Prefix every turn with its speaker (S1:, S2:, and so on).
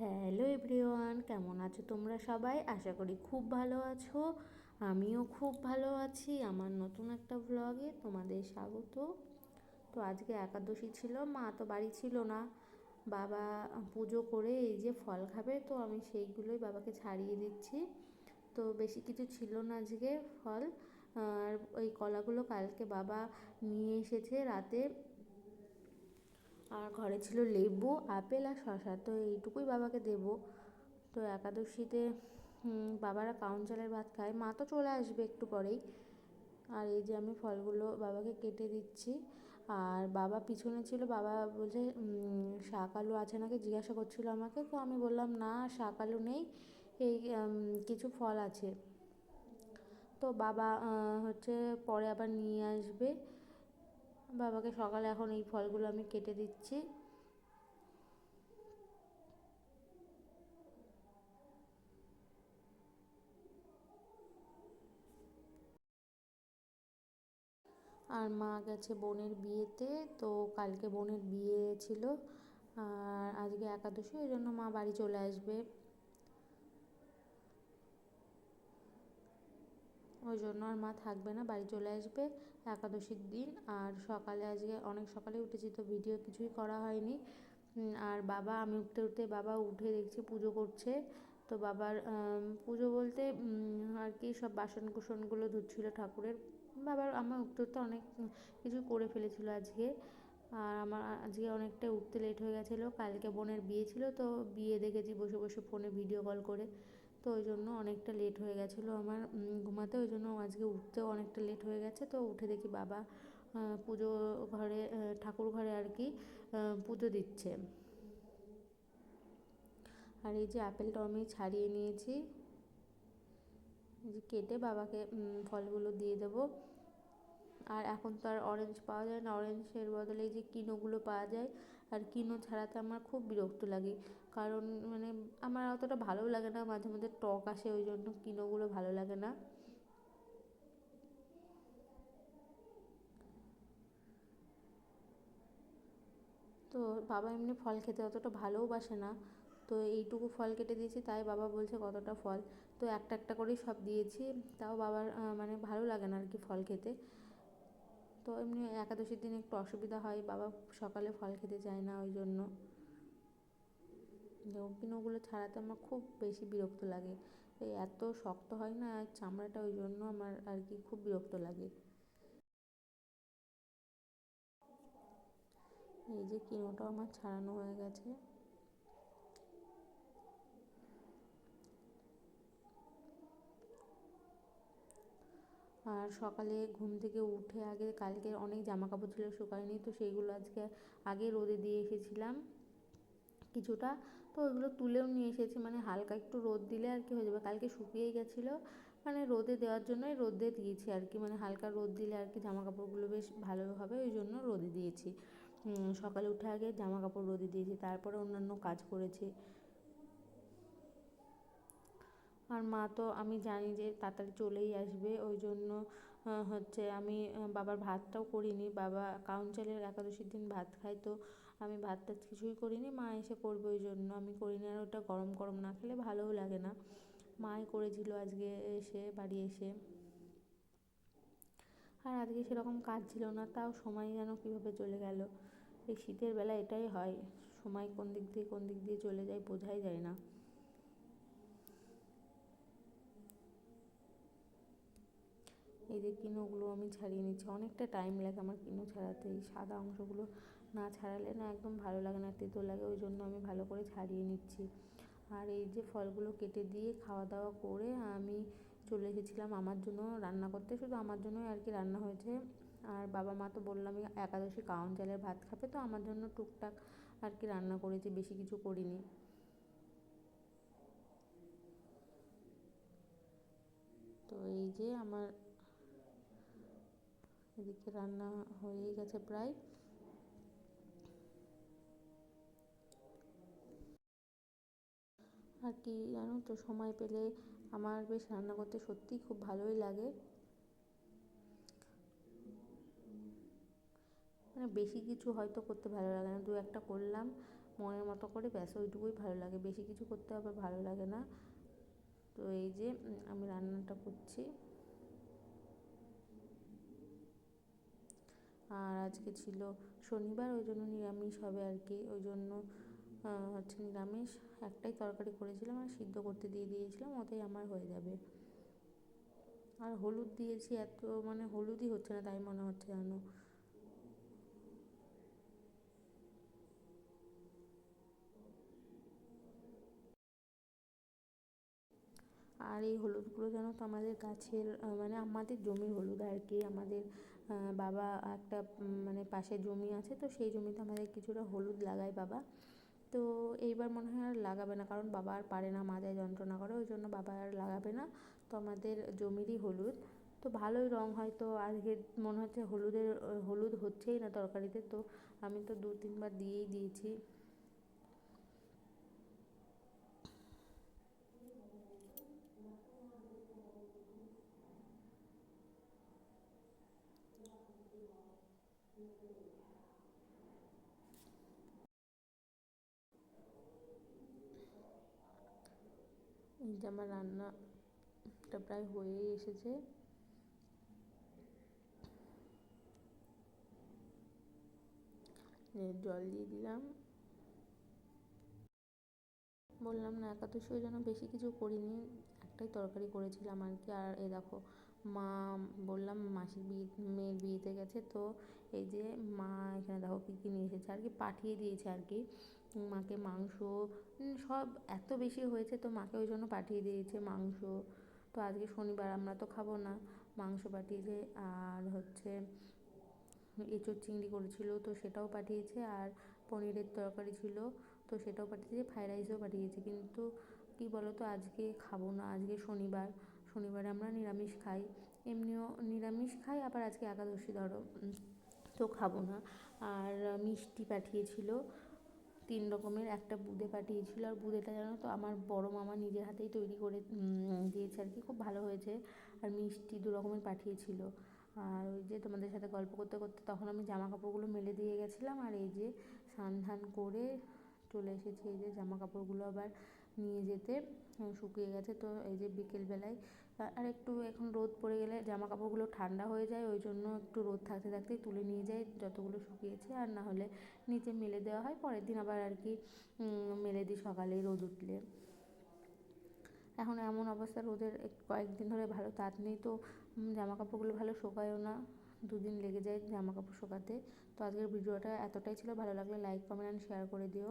S1: Hello everyone, কেমন আছো তোমরা সবাই? আশা করি খুব ভালো আছো। আমিও খুব ভালো আছি। আমার নতুন একটা ব্লগে তোমাদের স্বাগত। তো আজকে একাদশী ছিল, মা তো বাড়ি ছিল না। বাবা পুজো করে এই যে ফল খাবে, তো আমি সেইগুলোই বাবাকে ছাড়িয়ে দিচ্ছি। তো বেশি কিছু ছিল না আজকে ফল। আর ওই কলাগুলো কালকে বাবা নিয়ে এসেছে রাতে। আর ঘরে ছিল লেবু, আপেল আর শশা তো এইটুকুই বাবাকে দেব। তো একাদশীতে বাবারা কাউন চালের ভাত খায়। মা তো চলে আসবে একটু পরেই। আর এই যে আমি ফলগুলো বাবাকে কেটে দিচ্ছি। আর বাবা পিছনে ছিল, বাবা বলছে শাক আলু আছে নাকি? জিজ্ঞাসা করছিল আমাকে। তো আমি বললাম, না, শাক আলু নেই। এই কিছু ফল আছে। তো বাবা হচ্ছে পরে আবার নিয়ে আসবে। বাবাকে সকালে এখন এই ফলগুলো আমি কেটে দিচ্ছি। আর মা গেছে বোনের বিয়েতে, তো কালকে বোনের বিয়ে ছিল, আর আজকে একাদশী ওই জন্য মা বাড়ি চলে আসবে। ওই জন্য আর মা থাকবে না, বাড়ি চলে আসবে একাদশীর দিন। আর সকালে আজকে, অনেক সকালে উঠেছি তো ভিডিও কিছুই করা হয়নি। আর বাবা, আমি উঠতে উঠতে বাবা উঠে দেখছি পুজো করছে। তো বাবার পুজো বলতে আর কি সব বাসন কুসনগুলো ধুচ্ছিল ঠাকুরের। বাবার, আমার উঠতে উঠতে অনেক কিছু করে ফেলেছিল আজকে। আর আমার আজকে অনেকটা উঠতে লেট হয়ে গেছিল। কালকে বোনের বিয়ে ছিল তো বিয়ে দেখেছি বসে বসে ফোনে ভিডিও কল করে। তো ওই জন্য অনেকটা লেট হয়ে গেছিল আমার ঘুমাতে, ওই জন্য আজকে উঠতেও অনেকটা লেট হয়ে গেছে। তো উঠে দেখি বাবা পুজো ঘরে ঠাকুর ঘরে আর কি পুজো দিচ্ছে। আর এই যে আপেলটা আমি ছাড়িয়ে নিয়েছি। যে কেটে বাবাকে ফলগুলো দিয়ে দেবো। আর এখন তো আর অরেঞ্জ পাওয়া যায় না। অরেঞ্জের বদলে এই যে কিনোগুলো পাওয়া যায়, আর কিনো ছাড়াতে আমার খুব বিরক্ত লাগে। কারণ মানে আমার অতটা ভালো লাগে না, মাঝে মধ্যে টক আসে ওই জন্য কিনোগুলো ভালো লাগে না। তো বাবা এমনি ফল খেতে অতটা ভালোও বাসে না, তো এইটুকু ফল কেটে দিয়েছি, তাই বাবা বলছে কতটা ফল। তো একটা একটা করেই সব দিয়েছি, তাও বাবার মানে ভালো লাগে না আর কি ফল খেতে। তো এমনি একাদশীর দিন একটু অসুবিধা হয়, বাবা সকালে ফল খেতে চায় না ওই জন্য। ওগুলো ছাড়াতে আমার খুব বেশি বিরক্ত লাগে। এত শক্ত হয় না চামড়াটা ওই জন্য আমার আর কি খুব বিরক্ত লাগে। এই যে কিনোটাও আমার ছাড়ানো হয়ে গেছে। আর সকালে ঘুম থেকে উঠে আগে কালকে অনেক জামা কাপড় ছিল শুকায়নি, তো সেইগুলো আজকে আগে রোদে দিয়ে এসেছিলাম। কিছুটা তো ওইগুলো তুলেও নিয়ে এসেছি। মানে হালকা একটু রোদ দিলে আর কি হয়ে যাবে। কালকে শুকিয়েই গেছিল। মানে রোদে দেওয়ার জন্যই রোদে দিয়েছি আর কি। মানে হালকা রোদ দিলে আর কি জামা কাপড়গুলো বেশ ভালো হবে। ওই জন্য রোদে দিয়েছি। সকালে উঠে আগে জামা কাপড় রোদে দিয়েছি। তারপরে অন্যান্য কাজ করেছি। আর মা তো, আমি জানি যে তাড়াতাড়ি চলেই আসবে। ওই জন্য হচ্ছে আমি বাবার ভাতটাও করিনি। বাবা কাউন্সিলের একাদশীর দিন ভাত খায়। তো আমি ভাত টাত কিছুই করিনি, মা এসে করবে ওই জন্য। আমি করিনি আর ওটা গরম গরম না খেলে ভালোও লাগে না। মাই করেছিল আজকে এসে, বাড়ি এসে। আর আজকে সেরকম কাজ ছিল না, তাও সময় যেন কীভাবে চলে গেল। এই শীতের বেলা এটাই হয়, সময় কোন দিক দিয়ে কোন দিক দিয়ে চলে যায় বোঝাই যায় না। এই যে কিনোগুলো আমি ছাড়িয়ে নিচ্ছি, অনেকটা টাইম লাগে আমার কিনো ছাড়াতে। এই সাদা অংশগুলো না ছাড়ালে না একদম ভালো লাগে না, তেতো লাগে, ওই জন্য আমি ভালো করে ছাড়িয়ে নিচ্ছি। আর এই যে ফলগুলো কেটে দিয়ে খাওয়া দাওয়া করে আমি চলে এসেছিলাম আমার জন্য রান্না করতে, শুধু আমার জন্যই আর কি রান্না হয়েছে। আর বাবা মা তো বললামই একাদশী কাউন চালের ভাত খাবে। তো আমার জন্য টুকটাক আর কি রান্না করেছি, বেশি কিছু করিনি। তো এই যে আমার এদিকে রান্না হয়েই গেছে প্রায়। আর কি জানো তো? সময় পেলে আমার বেশ রান্না করতে সত্যিই খুব ভালোই লাগে। মানে বেশি কিছু হয়তো করতে ভালো লাগে না, দু একটা করলাম, মনের মতো করে ব্যাস, ওইটুকুই ভালো লাগে। বেশি কিছু করতে আবার ভালো লাগে না। তো এই যে আমি রান্নাটা করছি। আর আজকে ছিল শনিবার, ওই জন্য নিরামিষ হবে আর কি। ওই জন্য হচ্ছে নিরামিষ, একটাই তরকারি করেছিলাম আর সিদ্ধ করতে দিয়ে দিয়েছিলাম, ওতেই আমার হয়ে যাবে। আর হলুদ দিয়েছি, এত মানে হলুদই হচ্ছে না তাই মনে হচ্ছে যেন। আর এই হলুদগুলো জানো তো আমাদের গাছের মানে আমাদের জমির হলুদ আর কি, আমাদের বাবা একটা মানে পাশে জমি আছে, তো সেই জমিতে আমাদের কিছুটা হলুদ লাগায় বাবা। তো এইবার মনে হয় আর লাগাবে না, কারণ বাবা আর পারে না মাথায় যন্ত্রণা করে, ওই জন্য বাবা আর লাগাবে না। তো আমাদের জমিরই হলুদ। তো ভালোই রঙ হয় তো, আজকে মনে হচ্ছে হলুদের, হলুদ হচ্ছেই না তরকারিতে। তো আমি তো দু তিনবার দিয়েই দিয়েছি। এই যে আমার রান্নাটা প্রায় হয়েই এসেছে। জল দিয়ে দিলাম। বললাম, না একাদশী ওই জন্য বেশি কিছু করিনি। একটাই তরকারি করেছিলাম আর কি। আর এ দেখো, মা, বললাম, মাসির বিয়ে, মেয়ের বিয়েতে গেছে তো? এই যে মা এখানে দেখো কী কী নিয়ে এসেছে। আর কি পাঠিয়ে দিয়েছে আর কি। মাকে মাংস সব এত বেশি হয়েছে তো মাকে ওই জন্য পাঠিয়ে দিয়েছে মাংস। তো আজকে শনিবার আমরা তো খাব না। মাংস পাঠিয়েছে আর হচ্ছে এঁচোড় চিংড়ি করেছিল তো সেটাও পাঠিয়েছে আর পনিরের তরকারি ছিল তো সেটাও পাঠিয়েছে, ফ্রাইড রাইসও পাঠিয়েছে। কিন্তু কী বলো তো আজকে খাব না, আজকে শনিবার। শনিবারে আমরা নিরামিষ খাই, এমনিও নিরামিষ খাই, আবার আজকে একাদশী ধরো তো খাব না। আর মিষ্টি পাঠিয়েছিল তিন রকমের একটা বুঁদে পাঠিয়েছিল। আর বুঁদেটা জানো তো, আমার বড় মামা নিজের হাতেই তৈরি করে দিয়েছে আর কি। খুব ভালো হয়েছে। আর মিষ্টি দু রকমের পাঠিয়েছিল। আর ওই যে তোমাদের সাথে গল্প করতে করতে তখন আমি জামা কাপড়গুলো মেলে দিয়ে গেছিলাম। আর এই যে স্নান ধান করে চলে এসেছি, এই যে জামা কাপড়গুলো আবার নিয়ে যেতে শুকিয়ে গেছে। তো এই যে বিকেলবেলায় আর একটু এখন রোদ পড়ে গেলে জামা কাপড়গুলো ঠান্ডা হয়ে যায়, ওই জন্য একটু রোদ থাকতে থাকতেই তুলে নিয়ে যাই যতগুলো শুকিয়েছে। আর না হলে নিচে মেলে দেওয়া হয়, পরের দিন আবার আর কি মেলে দিই সকালেই রোদ উঠলে। এখন এমন অবস্থা, রোদের কয়েকদিন ধরে ভালো তাপ নেই, তো জামা কাপড়গুলো ভালো শোকায়ও না। দুদিন লেগে যায় জামা কাপড় শোকাতে। তো আজকের ভিডিওটা এতটাই ছিল, ভালো লাগলে লাইক কমেন্ট অ্যান্ড শেয়ার করে দিও।